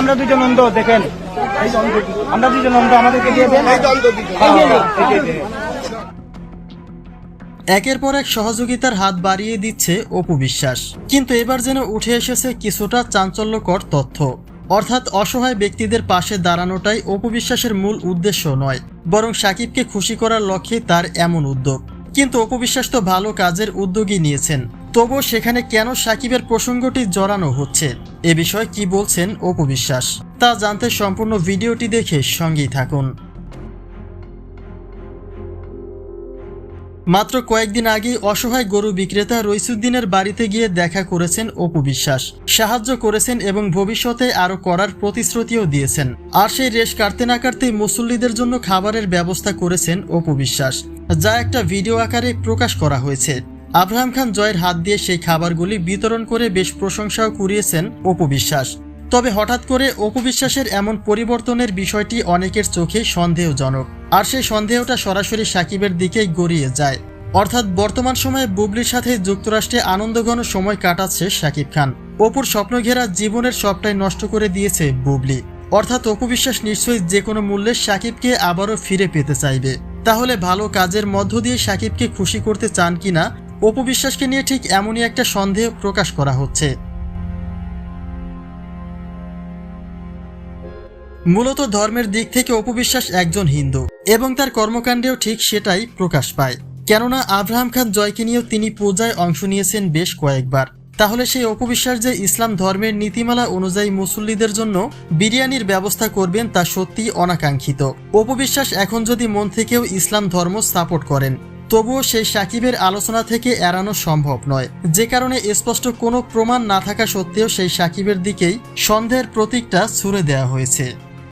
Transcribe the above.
আমরা দুজন অন্ধ দেখেন। আমরা দুজন অন্ধ আমাদেরকে দিয়ে দেন। একের পর এক সহযোগিতার হাত বাড়িয়ে দিচ্ছে অপু বিশ্বাস। কিন্তু এবার যেন উঠে এসেছে কিছুটা চাঞ্চল্যকর তথ্য। অর্থাৎ অসহায় ব্যক্তিদের পাশে দাঁড়ানোটাই অপু বিশ্বাসের মূল উদ্দেশ্য নয় বরং সাকিবকে খুশি করার লক্ষ্যে তার এমন উদ্যোগ। কিন্তু অপু বিশ্বাস তো ভালো কাজের উদ্যোগই নিয়েছেন। তবুও সেখানে কেন সাকিবের প্রসঙ্গটি জড়ানো হচ্ছে? এ বিষয়ে কি বলছেন অপু বিশ্বাস? তা জানতে সম্পূর্ণ ভিডিওটি দেখে সঙ্গেই থাকুন। মাত্র কয়েকদিন আগেই অসহায় গরু বিক্রেতা রইসুদ্দিনের বাড়িতে গিয়ে দেখা করেছেন অপু বিশ্বাস। সাহায্য করেছেন এবং ভবিষ্যতে আরও করার প্রতিশ্রুতিও দিয়েছেন। আর সেই রেশ কাটতে না কাটতেই মুসল্লিদের জন্য খাবারের ব্যবস্থা করেছেন অপু বিশ্বাস, যা একটা ভিডিও আকারে প্রকাশ করা হয়েছে। আব্রাহাম খান জয়ের হাত দিয়ে সেই খাবারগুলি বিতরণ করে বেশ প্রশংসাও কুড়িয়েছেন অপু বিশ্বাস। তবে হঠাৎ করে অপু বিশ্বাসের এমন পরিবর্তনের বিষয়টি অনেকের চোখে সন্দেহজনক, আর সেই সন্দেহটা সরাসরি সাকিবের দিকেই গড়িয়ে যায়। অর্থাৎ বর্তমান সময়ে বুবলির সাথে যুক্তরাষ্ট্রে আনন্দঘন সময় কাটাচ্ছে সাকিব খান। অপুর স্বপ্ন ঘেরা জীবনের সবটাই নষ্ট করে দিয়েছে বুবলি। অর্থাৎ অপু বিশ্বাস নিশ্চয়ই যে কোনো মূল্যে সাকিবকে আবারও ফিরে পেতে চাইবে। তাহলে ভালো কাজের মধ্য দিয়ে সাকিবকে খুশি করতে চান কিনা অপু বিশ্বাসকে নিয়ে ঠিক এমনই একটা সন্দেহ প্রকাশ করা হচ্ছে। মূলত ধর্মের দিক থেকে অপবিশ্বাস একজন হিন্দু, এবং তার কর্মকাণ্ডেও ঠিক সেটাই প্রকাশ পায়। কেননা আব্রাহাম খান জয়কে নিয়েও তিনি পূজায় অংশ নিয়েছেন বেশ কয়েকবার। তাহলে সেই অপবিশ্বাস যে ইসলাম ধর্মের নীতিমালা অনুযায়ী মুসল্লিদের জন্য বিরিয়ানির ব্যবস্থা করবেন তা সত্যি অনাকাঙ্ক্ষিত। অপবিশ্বাস এখন যদি মন থেকেও ইসলাম ধর্ম সাপোর্ট করেন তবুও সেই সাকিবের আলোচনা থেকে এড়ানো সম্ভব নয়। যে কারণে স্পষ্ট কোনো প্রমাণ না থাকা সত্ত্বেও সেই সাকিবের দিকেই সন্দেহের প্রতীকটা ছুড়ে দেওয়া হয়েছে।